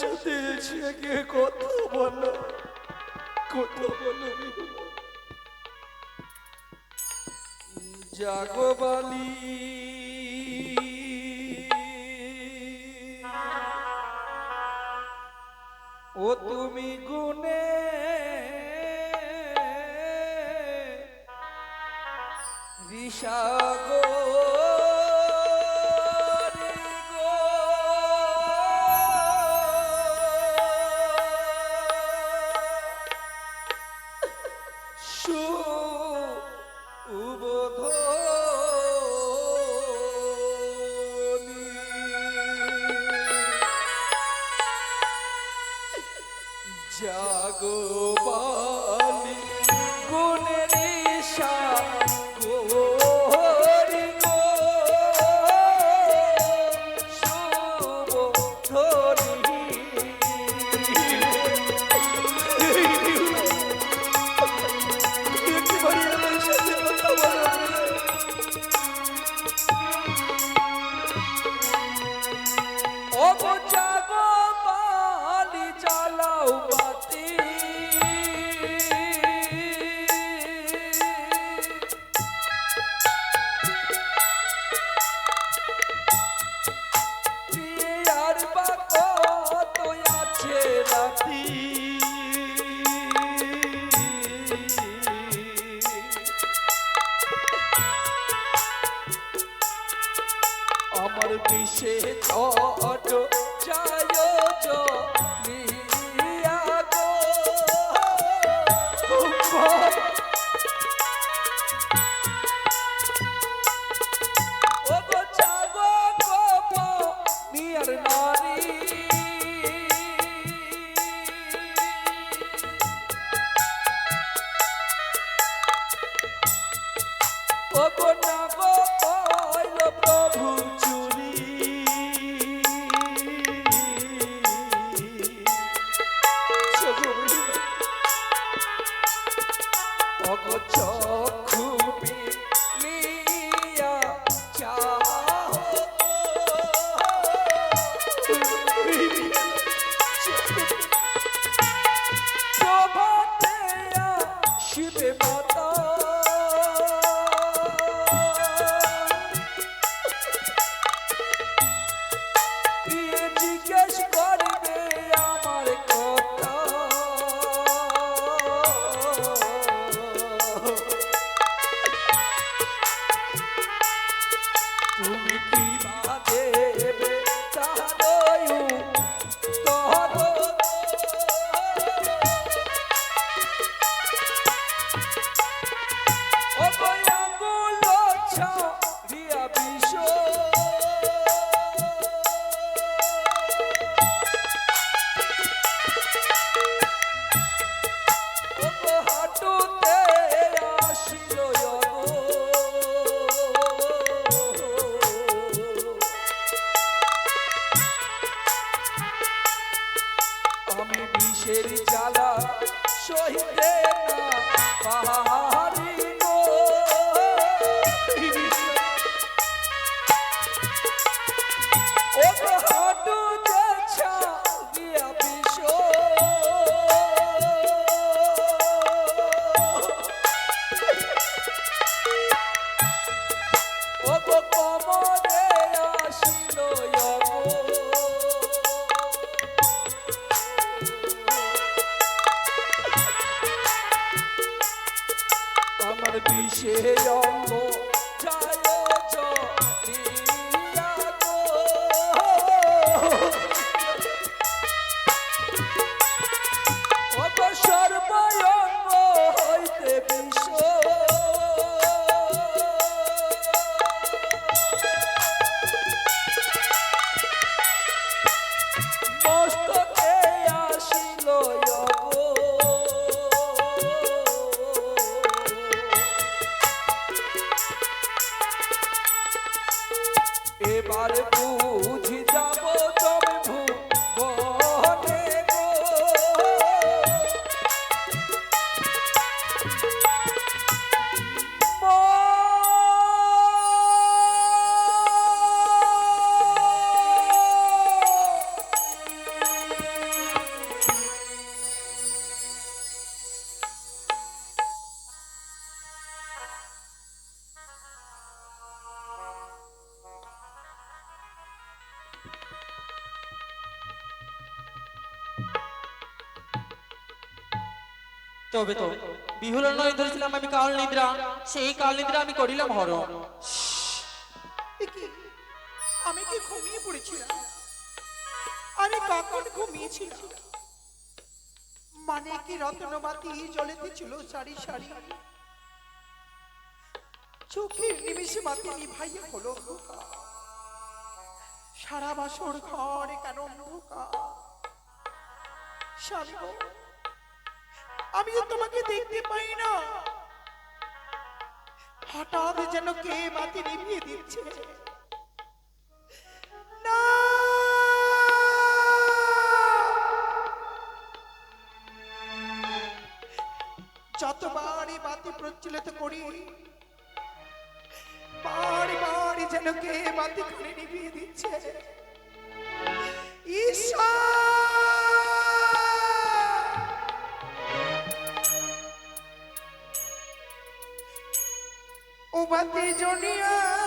সাথে এসে কে বলো কত বলো জাগবালি ও তুমি গুনে দিশা Go. people. বিষে অঙ্গ। তবে তো বিহুলের নয় ধরেছিলাম আমি কাল নিদ্রা, সেই কাল নিদ্রা আমি করিলাম কি? আমি কি ঘুমিয়ে পড়েছিলাম আরে কখন ঘুমিয়েছিলাম মানে কি রত্নবাতি জ্বলেতেছিল সারি সারি চোখের নিমিষে মাতি নিভাইয়া হলো। সারা বাসর ঘরে কেন অন্ধকার স্বামী আমি তোমাকে দেখতে পাই না। হঠাৎ যেন কে বাতি নিভিয়ে দিচ্ছে। বাতি জনিয়া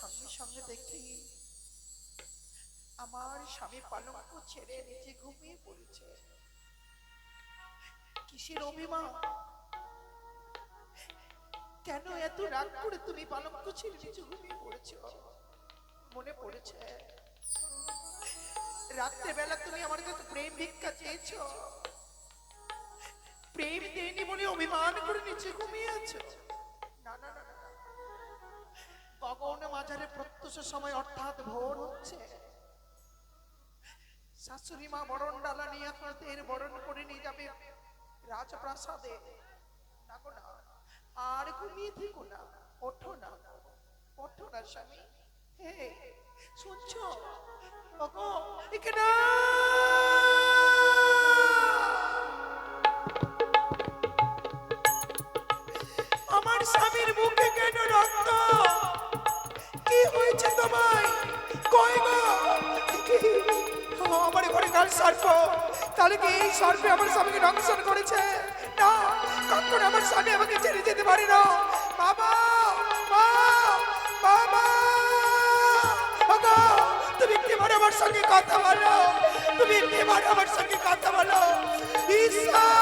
সঙ্গে সঙ্গে দেখি আমার স্বামী পালঙ্ক ছেড়ে নিচে ঘুমিয়ে পড়েছে। কিসের অভিমান? কেন এত রাগ করে তুমি পালঙ্ক ছেড়ে নিচে ঘুমিয়ে পড়েছ? মনে পড়েছে রাত্রে বেলা তুমি আমার কাছে প্রেম ভিক্ষা চেয়েছ। প্রেম দেয়নি বলে অভিমান করে নিচে ঘুমিয়ে আছো। গগন মাঝারে প্রত্যুষ সময় অর্থাৎ ভোর হচ্ছে। শাশুড়ি মা বরণ ডালা নিয়ে আপনাদের বরণ করে নিয়ে যাবে রাজপ্রাসাদে। গো না। আর ঘুমিয়ে থেকো না। ওঠো না। ওঠো না, স্বামী। হে, শুনছো? এখানে গো? আমার ঘরে কাল সর্প তাহলে কি এই সর্পে আমার স্বামীকে দংশন করেছে? না, কখন আমার স্বামী আমাকে ছেড়ে যেতে পারে না। বাবা বাবা তুমি সঙ্গে কথা বলো। তুমি সঙ্গে কথা বলো। ঈশ্বর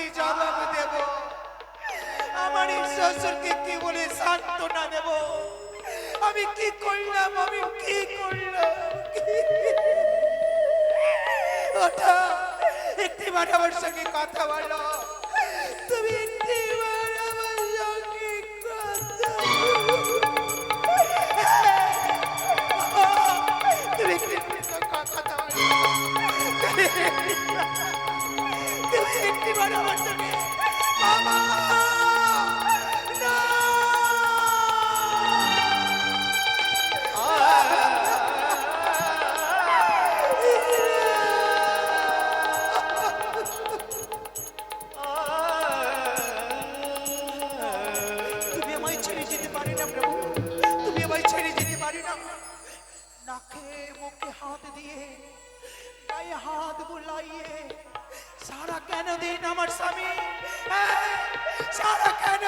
কি জবাব দেব? আমার এই শ্বশুরকে কি বলে সান্ত্বনা দেব? আমি কি করলাম? আমি কি করলাম? একটি একটিবার আমার সঙ্গে কথা বলো। সারা কেন